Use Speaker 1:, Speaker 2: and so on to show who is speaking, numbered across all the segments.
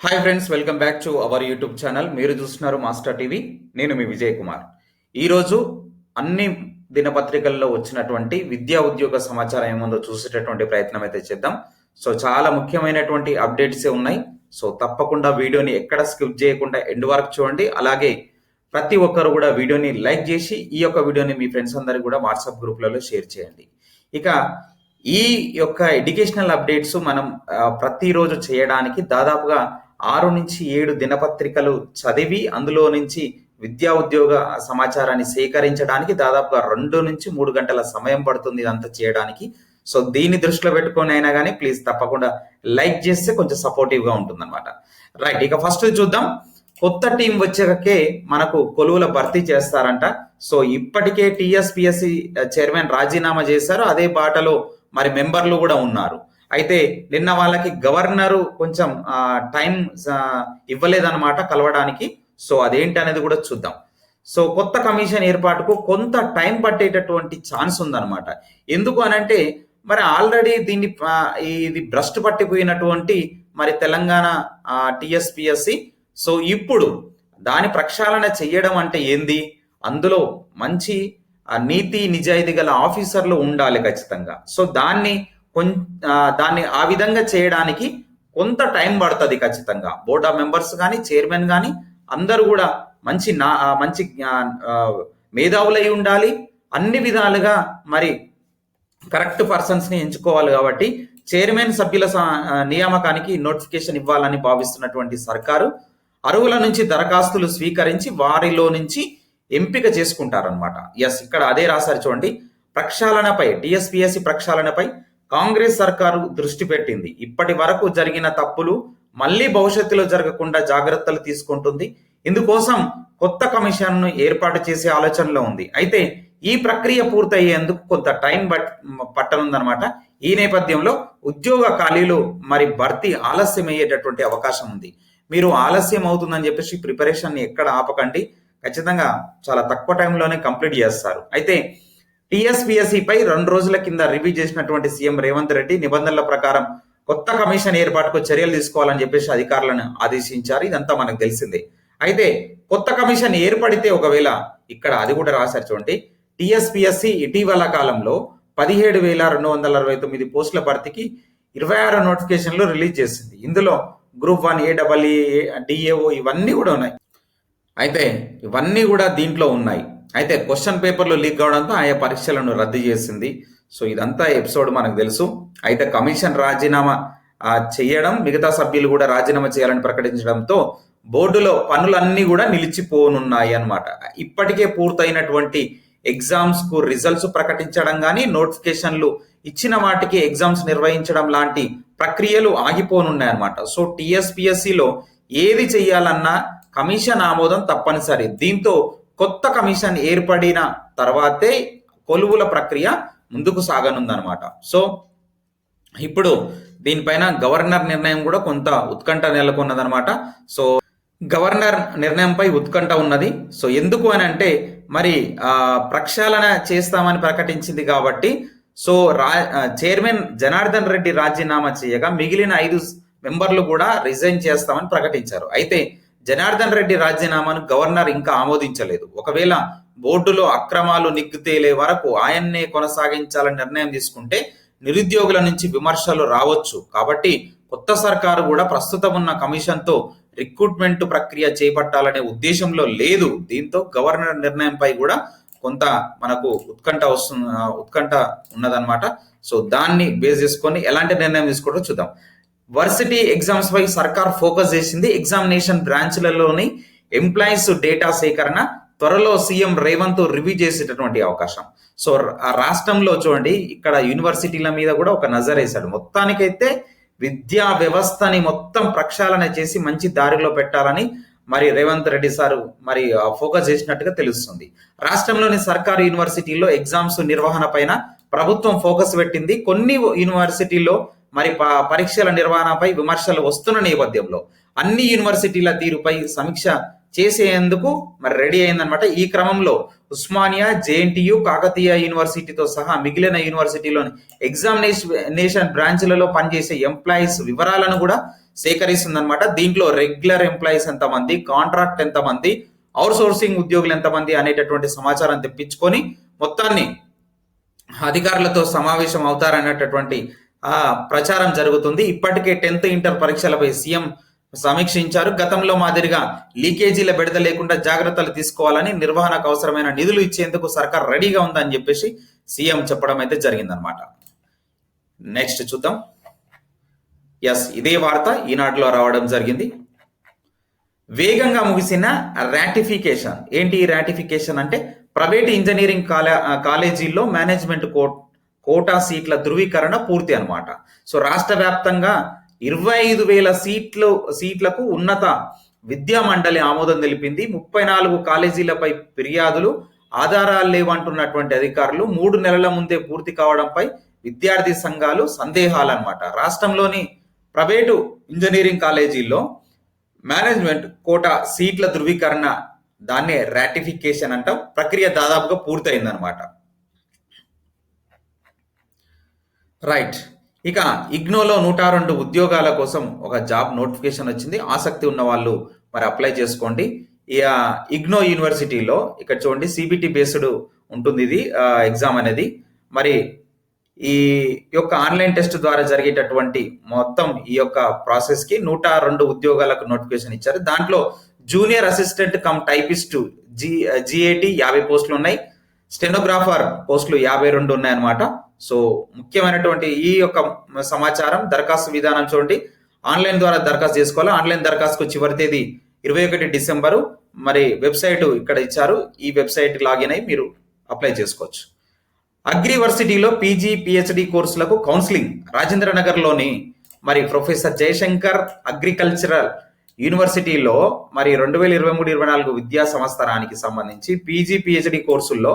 Speaker 1: Hi friends welcome back to our YouTube channel మీరు చూస్తున్నారు master TV నేను మీ విజయ్ కుమార్. ఈరోజు అన్ని దినపత్రికల్లో వచ్చినటువంటి విద్యా ఉద్యోగ సమాచారం ఏముందో చూసేటటువంటి ప్రయత్నం అయితే చేద్దాం. సో చాలా ముఖ్యమైనటువంటి అప్డేట్స్ ఉన్నాయి. సో తప్పకుండా వీడియోని ఎక్కడ స్కిప్ చేయకుండా ఎండ్ వరకు చూడండి. అలాగే ప్రతి ఒక్కరు కూడా వీడియోని లైక్ చేసి ఈ యొక్క వీడియోని మీ ఫ్రెండ్స్ అందరికి కూడా వాట్సాప్ గ్రూప్లలో షేర్ చేయండి. ఇక ఈ యొక్క ఎడ్యుకేషనల్ అప్డేట్స్ మనం ప్రతిరోజు చేయడానికి దాదాపుగా ఆరు నుంచి ఏడు దినపత్రికలు చదివి అందులో నుంచి విద్యా ఉద్యోగ సమాచారాన్ని సేకరించడానికి దాదాపుగా రెండు నుంచి మూడు గంటల సమయం పడుతుంది ఇదంతా చేయడానికి. సో దీన్ని దృష్టిలో పెట్టుకొని అయినా కానీ ప్లీజ్ తప్పకుండా లైక్ చేస్తే కొంచెం సపోర్టివ్గా ఉంటుందన్నమాట. ఉంటుంది అనమాట రైట్ ఇక ఫస్ట్ చూద్దాం. కొత్త టీం వచ్చాకే మనకు కొలువుల భర్తీ చేస్తారంట. సో ఇప్పటికే టీఎస్పిఎస్సి చైర్మన్ రాజీనామా చేశారు. అదే బాటలో మరి మెంబర్లు కూడా ఉన్నారు. అయితే నిన్న వాళ్ళకి గవర్నరు కొంచెం టైం ఇవ్వలేదన్నమాట కలవడానికి. సో అదేంటి అనేది కూడా చూద్దాం. సో కొత్త కమిషన్ ఏర్పాటుకు కొంత టైం పట్టేటటువంటి ఛాన్స్ ఉందన్నమాట. ఎందుకు అనంటే మరి ఆల్రెడీ దీన్ని ఇది భ్రష్ట్ పట్టిపోయినటువంటి మరి తెలంగాణ టిఎస్పిఎస్సి. సో ఇప్పుడు దాని ప్రక్షాళన చెయ్యడం అంటే ఏంది? అందులో మంచి నీతి నిజాయితీ గల ఆఫీసర్లు ఉండాలి ఖచ్చితంగా. సో దాన్ని కొం దాన్ని ఆ విధంగా చేయడానికి కొంత టైం పడుతుంది ఖచ్చితంగా. బోర్డ్ ఆఫ్ మెంబర్స్ కానీ చైర్మన్ కానీ అందరూ కూడా మంచి నా మంచి మేధావులై ఉండాలి. అన్ని విధాలుగా మరి కరెక్ట్ పర్సన్స్ని ఎంచుకోవాలి కాబట్టి చైర్మన్ సభ్యుల స- నియామకానికి నోటిఫికేషన్ ఇవ్వాలని భావిస్తున్నటువంటి సర్కారు అరువుల నుంచి దరఖాస్తులు స్వీకరించి వారిలో నుంచి ఎంపిక చేసుకుంటారనమాట ఎస్ ఇక్కడ అదే రాశారు చూడండి. ప్రక్షాళనపై టిఎస్పిఎస్సి ప్రక్షాళనపై కాంగ్రెస్ సర్కారు దృష్టి పెట్టింది. ఇప్పటి వరకు జరిగిన తప్పులు మళ్ళీ భవిష్యత్తులో జరగకుండా జాగ్రత్తలు తీసుకుంటుంది. ఇందుకోసం కొత్త కమిషన్ను ఏర్పాటు చేసే ఆలోచనలో ఉంది. అయితే ఈ ప్రక్రియ పూర్తయ్యేందుకు కొంత టైం బట్ పట్టనుందనమాట ఈ నేపథ్యంలో ఉద్యోగ ఖాళీలు మరి భర్తీ ఆలస్యం అయ్యేటటువంటి అవకాశం ఉంది. మీరు ఆలస్యం అవుతుందని చెప్పేసి ప్రిపరేషన్ ఎక్కడ ఆపకండి. ఖచ్చితంగా చాలా తక్కువ టైంలోనే కంప్లీట్ చేస్తారు. అయితే TSPSC పై రెండు రోజుల కింద రివ్యూ చేసినటువంటి సీఎం రేవంత్ రెడ్డి నిబంధనల ప్రకారం కొత్త కమిషన్ ఏర్పాటుకు చర్యలు తీసుకోవాలని చెప్పేసి అధికారులను ఆదేశించారు. ఇదంతా మనకు తెలిసిందే. అయితే కొత్త కమిషన్ ఏర్పడితే ఒకవేళ ఇక్కడ అది కూడా రాశారు చూడండి. టిఎస్పిఎస్సి ఇటీవల కాలంలో పదిహేడు వేల రెండు వందల అరవై తొమ్మిది పోస్టుల భర్తీకి ఇరవై ఆరు నోటిఫికేషన్లు రిలీజ్ చేసింది. ఇందులో గ్రూప్ వన్ ఏడబ్ల్ఈ డిఏఓ ఇవన్నీ కూడా ఉన్నాయి. అయితే ఇవన్నీ కూడా దీంట్లో ఉన్నాయి. అయితే క్వశ్చన్ పేపర్లు లీక్ కావడంతో ఆయా పరీక్షలను రద్దు చేసింది. సో ఇదంతా ఎపిసోడ్ మనకు తెలుసు. అయితే కమిషన్ రాజీనామా చేయడం మిగతా సభ్యులు కూడా రాజీనామా చేయాలని ప్రకటించడంతో బోర్డులో పనులన్నీ కూడా నిలిచిపోనున్నాయి అన్నమాట. ఇప్పటికే పూర్తయినటువంటి ఎగ్జామ్స్కు రిజల్ట్స్ ప్రకటించడం కానీ నోటిఫికేషన్లు ఇచ్చిన వాటికి ఎగ్జామ్స్ నిర్వహించడం లాంటి ప్రక్రియలు ఆగిపోనున్నాయి అనమాట సో టీఎస్పిఎస్సిలో ఏది చేయాలన్నా కమిషన్ ఆమోదం తప్పనిసరి. దీంతో కొత్త కమిషన్ ఏర్పడిన తర్వాతే కొలువుల ప్రక్రియ ముందుకు సాగనుందనమాట సో ఇప్పుడు దీనిపైన గవర్నర్ నిర్ణయం కూడా కొంత ఉత్కంఠ నెలకొన్నదనమాట సో గవర్నర్ నిర్ణయంపై ఉత్కంఠ ఉన్నది. సో ఎందుకు అని అంటే మరి ప్రక్షాళన చేస్తామని ప్రకటించింది కాబట్టి సో రా చైర్మన్ జనార్దన్ రెడ్డి రాజీనామా చేయగా మిగిలిన ఐదు మెంబర్లు కూడా రిజైన్ చేస్తామని ప్రకటించారు. అయితే జనార్దన్ రెడ్డి రాజీనామాను గవర్నర్ ఇంకా ఆమోదించలేదు. ఒకవేళ బోర్డులో అక్రమాలు నిగ్గుతేలే వరకు ఆయన్నే కొనసాగించాలని నిర్ణయం తీసుకుంటే నిరుద్యోగుల నుంచి విమర్శలు రావచ్చు. కాబట్టి కొత్త సర్కారు కూడా ప్రస్తుతం ఉన్న కమిషన్తో రిక్రూట్మెంట్ ప్రక్రియ చేపట్టాలనే ఉద్దేశంలో లేదు. దీంతో గవర్నర్ నిర్ణయంపై కూడా కొంత మనకు ఉత్కంఠ వస్తున్న ఉత్కంఠ ఉన్నదన్నమాట. సో దాన్ని బేస్ చేసుకొని ఎలాంటి నిర్ణయం తీసుకోవడం చూద్దాం. వర్సిటీ ఎగ్జామ్స్ పై సర్కార్ ఫోకస్ చేసింది. ఎగ్జామినేషన్ బ్రాంచ్లలోని ఎంప్లాయీస్ డేటా సేకరణ త్వరలో సీఎం రేవంత్ రివ్యూ చేసేటటువంటి అవకాశం. సో ఆ రాష్ట్రంలో చూడండి ఇక్కడ యూనివర్సిటీల మీద కూడా ఒక నజర్ వేశాడు. మొత్తానికైతే విద్యా వ్యవస్థని మొత్తం ప్రక్షాళన చేసి మంచి దారిలో పెట్టాలని మరి రేవంత్ రెడ్డి సారు మరి ఫోకస్ చేసినట్టుగా తెలుస్తుంది. రాష్ట్రంలోని సర్కారు యూనివర్సిటీల్లో ఎగ్జామ్స్ నిర్వహణ పైన ప్రభుత్వం ఫోకస్ పెట్టింది. కొన్ని యూనివర్సిటీల్లో మరి పరీక్షల నిర్వహణపై విమర్శలు వస్తున్న నేపథ్యంలో అన్ని యూనివర్సిటీల తీరుపై సమీక్ష చేసేందుకు మరి రెడీ అయిందనమాట ఈ క్రమంలో ఉస్మానియా జేఎన్టీయు కాకతీయ యూనివర్సిటీతో సహా మిగిలిన యూనివర్సిటీలోని ఎగ్జామినేషన్ బ్రాంచ్లలో పనిచేసే ఎంప్లాయీస్ వివరాలను కూడా సేకరిస్తుందనమాట దీంట్లో రెగ్యులర్ ఎంప్లాయీస్ ఎంతమంది కాంట్రాక్ట్ ఎంతమంది అవుట్ సోర్సింగ్ ఉద్యోగులు ఎంతమంది అనేటటువంటి సమాచారం తెప్పించుకొని మొత్తాన్ని అధికారులతో సమావేశం అవుతారనేటటువంటి ప్రచారం జరుగుతుంది. ఇప్పటికే టెన్త్ ఇంటర్ పరీక్షలపై సీఎం సమీక్షించారు. గతంలో మాదిరిగా లీకేజీల బెడద లేకుండా జాగ్రత్తలు తీసుకోవాలని నిర్వహణకు అవసరమైన నిధులు ఇచ్చేందుకు సర్కార్ రెడీగా ఉందని చెప్పేసి సీఎం చెప్పడం అయితే జరిగిందనమాట నెక్స్ట్ చూద్దాం. ఎస్ ఇదే వార్త ఈనాటిలో రావడం జరిగింది. వేగంగా ముగిసిన రాటిఫికేషన్. ఏంటి ఈ రాటిఫికేషన్ అంటే ప్రైవేట్ ఇంజనీరింగ్ కాలే కాలేజీల్లో మేనేజ్మెంట్ కోర్ట్ కోటా సీట్ల ధృవీకరణ పూర్తి అనమాట సో రాష్ట్ర వ్యాప్తంగా ఇరవై ఐదు వేల సీట్లు సీట్లకు ఉన్నత విద్యా మండలి ఆమోదం తెలిపింది. ముప్పై నాలుగు కాలేజీలపై ఫిర్యాదులు ఆధారాలు లేవంటున్నటువంటి అధికారులు మూడు నెలల ముందే పూర్తి కావడంపై విద్యార్థి సంఘాలు సందేహాలు అనమాట రాష్ట్రంలోని ప్రైవేటు ఇంజనీరింగ్ కాలేజీల్లో మేనేజ్మెంట్ కోటా సీట్ల ధృవీకరణ దాన్నే రాటిఫికేషన్ అంటాం. ప్రక్రియ దాదాపుగా పూర్తయిందనమాట రైట్ ఇక ఇగ్నోలో నూట రెండు ఉద్యోగాల కోసం ఒక జాబ్ నోటిఫికేషన్ వచ్చింది. ఆసక్తి ఉన్న వాళ్ళు మరి అప్లై చేసుకోండి. ఇక ఇగ్నో యూనివర్సిటీలో ఇక్కడ చూడండి సిబిటి బేస్డ్ ఉంటుంది ఇది ఎగ్జామ్ అనేది. మరి ఈ యొక్క ఆన్లైన్ టెస్ట్ ద్వారా జరిగేటటువంటి మొత్తం ఈ యొక్క ప్రాసెస్కి నూట రెండు ఉద్యోగాలకు నోటిఫికేషన్ ఇచ్చారు. దాంట్లో junior assistant cum typist G GAT యాభై పోస్టులు ఉన్నాయి. స్టెనోగ్రాఫర్ పోస్టులు యాభై రెండు ఉన్నాయన్నమాట. సో ముఖ్యమైనటువంటి ఈ యొక్క సమాచారం దరఖాస్తు విధానం చూడండి. ఆన్లైన్ ద్వారా దరఖాస్తు చేసుకోవాలి? ఆన్లైన్ దరఖాస్తుకు చివరి తేదీ ఇరవై ఒకటి డిసెంబరు. మరి వెబ్సైట్ ఇక్కడ ఇచ్చారు. ఈ వెబ్సైట్ లాగిన్ అయి మీరు అప్లై చేసుకోవచ్చు. అగ్రివర్సిటీలో పీజీ పిహెచ్డి కోర్సులకు కౌన్సిలింగ్ రాజేంద్ర నగర్లోని మరి ప్రొఫెసర్ జయశంకర్ అగ్రికల్చరల్ యూనివర్సిటీలో మరి రెండు వేల ఇరవై మూడు ఇరవై నాలుగు విద్యా సంవత్సరానికి సంబంధించి పీజీ పిహెచ్డి కోర్సుల్లో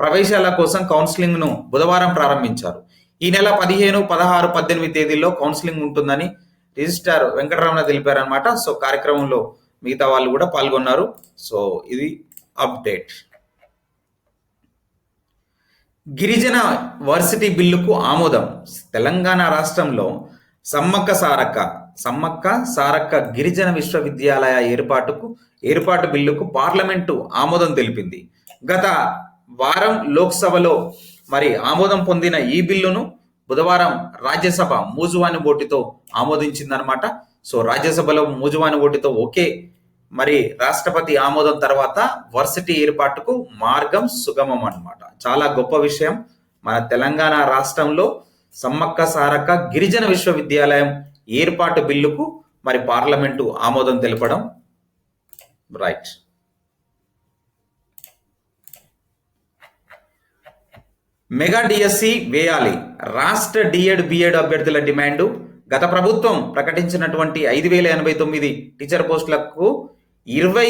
Speaker 1: ప్రవేశాల కోసం కౌన్సిలింగ్ను బుధవారం ప్రారంభించారు. ఈ నెల పదిహేను పదహారు పద్దెనిమిది తేదీల్లో కౌన్సిలింగ్ ఉంటుందని రిజిస్టార్ వెంకటరమణ తెలిపారనమాట సో కార్యక్రమంలో మిగతా వాళ్ళు కూడా పాల్గొన్నారు. సో ఇది అప్డేట్. గిరిజన వర్సిటీ బిల్లుకు ఆమోదం. తెలంగాణ రాష్ట్రంలో సమ్మక్క సారక్క సమ్మక్క సారక్క గిరిజన విశ్వవిద్యాలయ ఏర్పాటుకు ఏర్పాటు బిల్లుకు పార్లమెంటు ఆమోదం తెలిపింది. గత వారం లోక్సభలో మరి ఆమోదం పొందిన ఈ బిల్లును బుధవారం రాజ్యసభ మూజువాని ఓటితో ఆమోదించిందనమాట సో రాజ్యసభలో మూజువాని ఓటితో ఓకే. మరి రాష్ట్రపతి ఆమోదం తర్వాత వర్సిటీ ఏర్పాటుకు మార్గం సుగమం అనమాట చాలా గొప్ప విషయం. మన తెలంగాణ రాష్ట్రంలో సమ్మక్క సారక్క గిరిజన విశ్వవిద్యాలయం ఏర్పాటు బిల్లుకు మరి పార్లమెంటు ఆమోదం తెలపడం. రైట్. మెగా డిఎస్సి వేయాలి. రాష్ట్ర డిఎడ్ బిఎడ్ అభ్యర్థుల డిమాండ్. గత ప్రభుత్వం ప్రకటించినటువంటి ఐదు వేల ఎనభై తొమ్మిది టీచర్ పోస్టులకు ఇరవై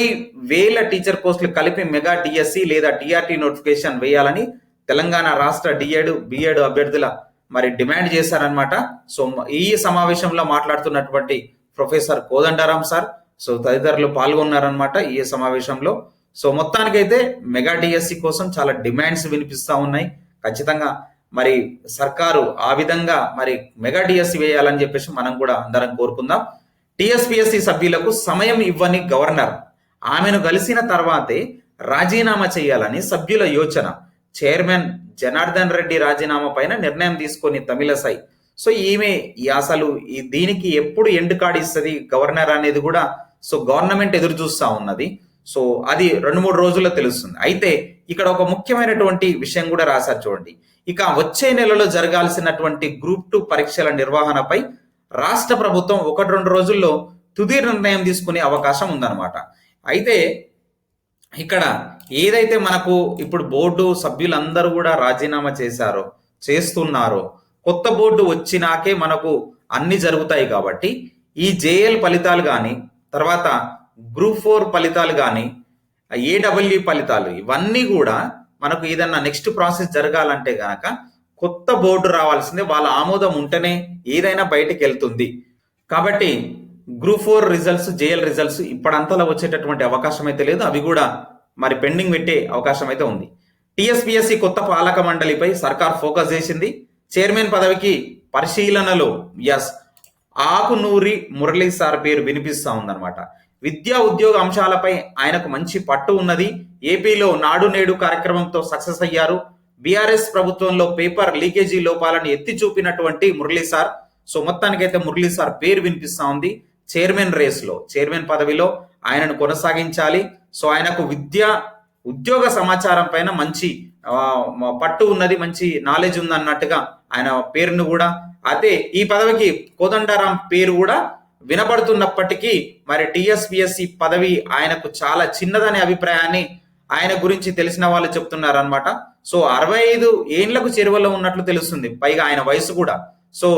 Speaker 1: వేల టీచర్ పోస్టులు కలిపి మెగా డిఎస్సి లేదా టిఆర్టీ నోటిఫికేషన్ వేయాలని తెలంగాణ రాష్ట్ర డిఎడ్ బిఎడ్ అభ్యర్థుల మరి డిమాండ్ చేశారనమాట సో ఈ సమావేశంలో మాట్లాడుతున్నటువంటి ప్రొఫెసర్ కోదండారాం సార్ సో తదితరులు పాల్గొన్నారనమాట ఈ సమావేశంలో. సో మొత్తానికైతే మెగా డిఎస్సి కోసం చాలా డిమాండ్స్ వినిపిస్తూ ఉన్నాయి. ఖచ్చితంగా మరి సర్కారు ఆ విధంగా మరి మెగా డిఎస్సి వేయాలని చెప్పేసి మనం కూడా అందరం కోరుకుందాం. టిఎస్పిఎస్సి సభ్యులకు సమయం ఇవ్వని గవర్నర్ ఆమెను కలిసిన తర్వాతే రాజీనామా చేయాలని సభ్యుల యోచన. చైర్మన్ జనార్దన్ రెడ్డి రాజీనామా పైన నిర్ణయం తీసుకొని తమిళసై సో ఈమె ఈ అసలు ఈ దీనికి ఎప్పుడు ఎండ్ కార్డ్ ఇస్తుంది గవర్నర్ అనేది కూడా సో గవర్నమెంట్ ఎదురు చూస్తూ ఉన్నది. సో అది రెండు మూడు రోజుల్లో తెలుస్తుంది. అయితే ఇక్కడ ఒక ముఖ్యమైనటువంటి విషయం కూడా రాశారు చూడండి. ఇక వచ్చే నెలలో జరగాల్సినటువంటి గ్రూప్ టూ పరీక్షల నిర్వహణపై రాష్ట్ర ప్రభుత్వం ఒకటి రెండు రోజుల్లో తుది నిర్ణయం తీసుకునే అవకాశం ఉందన్నమాట. అయితే ఇక్కడ ఏదైతే మనకు ఇప్పుడు బోర్డు సభ్యులందరూ కూడా రాజీనామా చేశారో చేస్తున్నారో కొత్త బోర్డు వచ్చినాకే మనకు అన్ని జరుగుతాయి కాబట్టి ఈ జేఎల్ ఫలితాలు కానీ తర్వాత గ్రూప్ ఫోర్ ఫలితాలు కానీ ఏడబ్ల్యూ ఫలితాలు ఇవన్నీ కూడా మనకు ఏదన్నా నెక్స్ట్ ప్రాసెస్ జరగాలంటే గనక కొత్త బోర్డు రావాల్సిందే వాళ్ళ ఆమోదం ఉంటేనే ఏదైనా బయటకు వెళ్తుంది. కాబట్టి group four results JL results ఇప్పుడంతలా వచ్చేటటువంటి అవకాశం అయితే లేదు. అవి కూడా మరి పెండింగ్ పెట్టే అవకాశం అయితే ఉంది. టీఎస్పీఎస్సీ కొత్త పాలక మండలిపై సర్కార్ ఫోకస్ చేసింది. చైర్మన్ పదవికి పరిశీలనలో ఎస్ ఆకునూరి మురళీ సార్ పేరు వినిపిస్తూ ఉందన్నమాట. విద్యా ఉద్యోగ అంశాలపై ఆయనకు మంచి పట్టు ఉన్నది. ఏపీలో నాడు నేడు కార్యక్రమంతో సక్సెస్ అయ్యారు. బీఆర్ఎస్ ప్రభుత్వంలో పేపర్ లీకేజీ లోపాలను ఎత్తి చూపినటువంటి మురళీ సార్. సో మొత్తానికైతే మురళీ సార్ పేరు వినిపిస్తా ఉంది. చైర్మన్ రేస్లో చైర్మన్ పదవిలో ఆయనను కొనసాగించాలి. సో ఆయనకు విద్య ఉద్యోగ సమాచారం పైన మంచి పట్టు ఉన్నది మంచి నాలెడ్జ్ ఉంది అన్నట్టుగా ఆయన పేరును కూడా. అదే ఈ పదవికి కోదండరాం పేరు కూడా వినబడుతున్నప్పటికీ మరి టిఎస్పిఎస్సి పదవి ఆయనకు చాలా చిన్నదనే అభిప్రాయాన్ని ఆయన గురించి తెలిసిన వాళ్ళు చెప్తున్నారు అనమాట సో అరవై ఐదు ఏండ్లకు చెరువలో ఉన్నట్లు తెలుస్తుంది. పైగా ఆయన వయసు కూడా. సో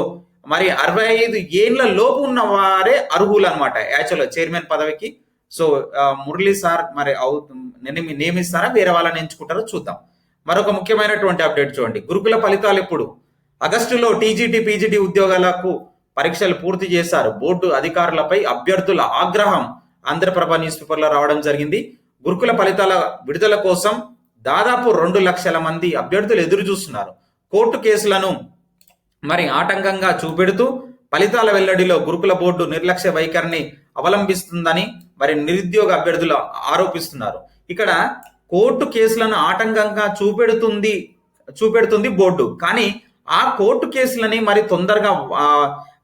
Speaker 1: మరి అరవై ఐదు ఏండ్ల లోపు ఉన్న వారే అర్హులు అనమాట యాక్చువల్ చైర్మన్ పదవికి. సో మురళీ సార్ మరి అవుతుంది నియమిస్తారా? వేరే వాళ్ళని ఎంచుకుంటారో చూద్దాం. మరొక ముఖ్యమైనటువంటి అప్డేట్ చూడండి. గురుకుల ఫలితాలు ఇప్పుడు ఆగస్టులో టీజీటీ పీజీటీ ఉద్యోగాలకు పరీక్షలు పూర్తి చేశారు. బోర్డు అధికారులపై అభ్యర్థుల ఆగ్రహం ఆంధ్రప్రభ న్యూస్ పేపర్లో రావడం జరిగింది. గురుకుల ఫలితాల విడుదల కోసం దాదాపు రెండు లక్షల మంది అభ్యర్థులు ఎదురు చూస్తున్నారు. కోర్టు కేసులను మరి ఆటంకంగా చూపెడుతూ ఫలితాల వెల్లడిలో గురుకుల బోర్డు నిర్లక్ష్య వైఖరిని అవలంబిస్తుందని మరి నిరుద్యోగ అభ్యర్థులు ఆరోపిస్తున్నారు. ఇక్కడ కోర్టు కేసులను ఆటంకంగా చూపెడుతుంది చూపెడుతుంది బోర్డు. కానీ ఆ కోర్టు కేసులని మరి తొందరగా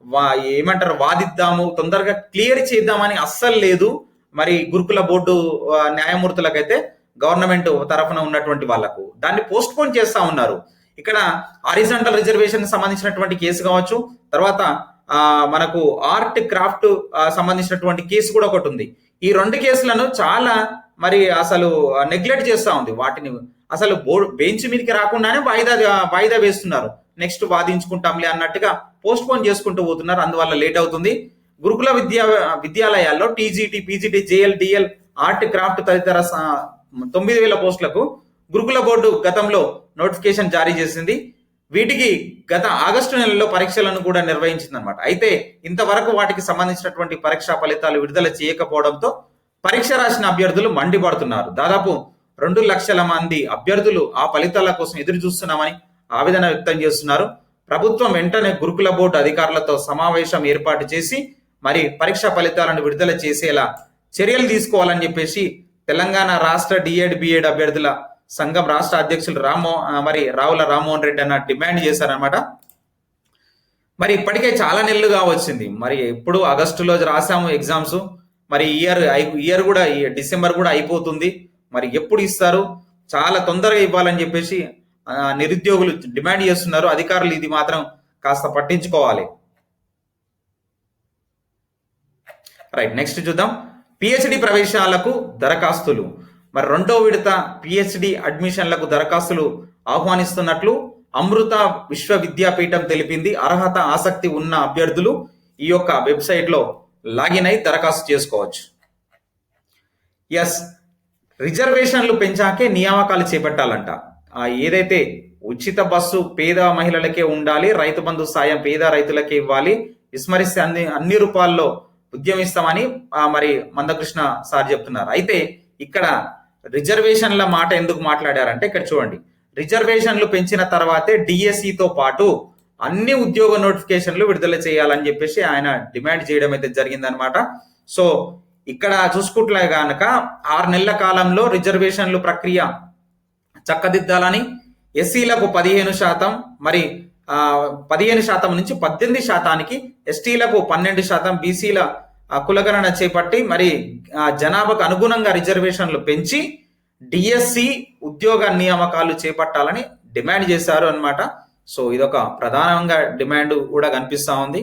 Speaker 1: వా- ఏమంటారు వాదిద్దాము తొందరగా క్లియర్ చేద్దామని అస్సలు లేదు. మరి గురుకుల బోర్డు న్యాయమూర్తులకైతే గవర్నమెంట్ తరఫున ఉన్నటువంటి వాళ్ళకు దాన్ని పోస్ట్ పోన్ చేస్తా ఉన్నారు. ఇక్కడ హారిజంటల్ రిజర్వేషన్ సంబంధించినటువంటి కేసు కావచ్చు తర్వాత మనకు ఆర్ట్ క్రాఫ్ట్ సంబంధించినటువంటి కేసు కూడా ఒకటి ఉంది. ఈ రెండు కేసులను చాలా మరి అసలు నెగ్లెక్ట్ చేస్తా ఉంది. వాటిని అసలు బోర్డు బెంచ్ మీదకి రాకుండానే వాయిదా వాయిదా వేస్తున్నారు. నెక్స్ట్ వాదించుకుంటాంలే అన్నట్టుగా పోస్ట్ పోన్ చేసుకుంటూ పోతున్నారు. అందువల్ల లేట్ అవుతుంది. గురుకుల విద్యా విద్యాలయాల్లో TGT PGT JL DL art craft తదితర తొమ్మిది వేల పోస్టులకు గురుకుల బోర్డు గతంలో నోటిఫికేషన్ జారీ చేసింది. వీటికి గత ఆగస్టు నెలలో పరీక్షలను కూడా నిర్వహించింది అనమాట అయితే ఇంతవరకు వాటికి సంబంధించినటువంటి పరీక్షా ఫలితాలు విడుదల చేయకపోవడంతో పరీక్ష రాసిన అభ్యర్థులు మండిపడుతున్నారు. దాదాపు రెండు లక్షల మంది అభ్యర్థులు ఆ ఫలితాల కోసం ఎదురు చూస్తున్నామని ఆవేదన వ్యక్తం చేస్తున్నారు. ప్రభుత్వం వెంటనే గురుకుల బోర్డు అధికారులతో సమావేశం ఏర్పాటు చేసి మరి పరీక్ష ఫలితాలను విడుదల చేసేలా చర్యలు తీసుకోవాలని చెప్పేసి తెలంగాణ రాష్ట్ర డిఎడ్ బిఎడ్ అభ్యర్థుల సంఘం రాష్ట్ర అధ్యక్షులు రామ్మో మరి రావుల రామ్మోహన్ రెడ్డి అన్న డిమాండ్ చేశారనమాట మరి ఇప్పటికే చాలా నెలలుగా వచ్చింది. మరి ఎప్పుడు ఆగస్టులో రాసాము ఎగ్జామ్స్. మరి ఇయర్ ఇయర్ కూడా డిసెంబర్ కూడా అయిపోతుంది. మరి ఎప్పుడు ఇస్తారు? చాలా తొందరగా ఇవ్వాలని చెప్పేసి నిరుద్యోగులు డిమాండ్ చేస్తున్నారు అధికారులు ఇది మాత్రం కాస్త పట్టించుకోవాలి. రైట్ నెక్స్ట్ చూద్దాం. పిహెచ్డి ప్రవేశాలకు దరఖాస్తులు. మరి రెండో విడత పిహెచ్డి అడ్మిషన్లకు దరఖాస్తులు ఆహ్వానిస్తున్నట్లు అమృత విశ్వవిద్యాపీఠం తెలిపింది. అర్హత ఆసక్తి ఉన్న అభ్యర్థులు ఈ యొక్క వెబ్సైట్లో లాగిన్ అయి దరఖాస్తు చేసుకోవచ్చు. ఎస్ రిజర్వేషన్లు పెంచాకే నియామకాలు చేపట్టాలంట. ఏదైతే ఉచిత బస్సు పేద మహిళలకే ఉండాలి రైతు బంధు సాయం పేద రైతులకే ఇవ్వాలి విస్మరిస్తే అన్ని అన్ని రూపాల్లో ఉద్యమిస్తామని మరి మందకృష్ణ సార్ చెప్తున్నారు. అయితే ఇక్కడ రిజర్వేషన్ల మాట ఎందుకు మాట్లాడారంటే ఇక్కడ చూడండి. రిజర్వేషన్లు పెంచిన తర్వాతే DSE పాటు అన్ని ఉద్యోగ నోటిఫికేషన్లు విడుదల చేయాలని చెప్పేసి ఆయన డిమాండ్ చేయడం అయితే జరిగిందనమాట సో ఇక్కడ చూసుకుంటే గనక ఆరు నెలల కాలంలో రిజర్వేషన్లు ప్రక్రియ చక్కదిద్దాలని ఎస్సీలకు పదిహేను శాతం మరి పదిహేను శాతం నుంచి పద్దెనిమిది శాతానికి ఎస్టీలకు పన్నెండు శాతం బీసీల కులగణన చేపట్టి మరి ఆ, జనాభాకు అనుగుణంగా రిజర్వేషన్లు పెంచి డిఎస్సి ఉద్యోగ నియామకాలు చేపట్టాలని డిమాండ్ చేశారు అన్నమాట. సో ఇదొక ప్రధానంగా డిమాండ్ కూడా కనిపిస్తూ ఉంది.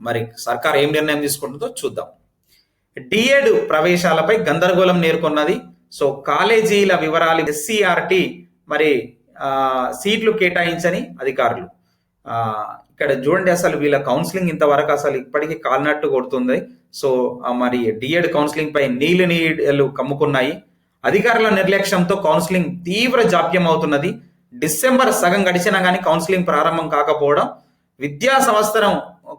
Speaker 1: మరి సర్కార్ ఏం నిర్ణయం తీసుకుంటుందో చూద్దాం. డిఎడ్ ప్రవేశాలపై గందరగోళం నేర్కొన్నది సో కాలేజీల వివరాలు ఎస్సీఆర్టీ మరి సీట్లు కేటాయించని అధికారులు. ఇక్కడ చూడండి అసలు వీళ్ళ కౌన్సిలింగ్ ఇంతవరకు అసలు ఇప్పటికీ కాలినట్టు కొడుతుంది. సో మరి డిఎడ్ కౌన్సిలింగ్ పై నీళ్ళు నీళ్ళు కమ్ముకున్నాయి. అధికారుల నిర్లక్ష్యంతో కౌన్సిలింగ్ తీవ్ర జాప్యం అవుతున్నది. డిసెంబర్ సగం గడిచినా కానీ కౌన్సిలింగ్ ప్రారంభం కాకపోవడం విద్యా సంవత్సరం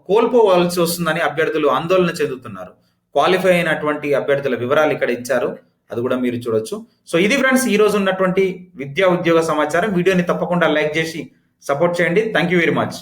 Speaker 1: కోల్పోవలసి వస్తుందని అభ్యర్థులు ఆందోళన చెందుతున్నారు. క్వాలిఫై అయినటువంటి అభ్యర్థుల వివరాలు ఇక్కడ ఇచ్చారు. అది కూడా మీరు చూడొచ్చు. సో ఇది ఫ్రెండ్స్ ఈ రోజు ఉన్నటువంటి విద్యా ఉద్యోగ సమాచారం. వీడియోని తప్పకుండా లైక్ చేసి సపోర్ట్ చేయండి. Thank you very much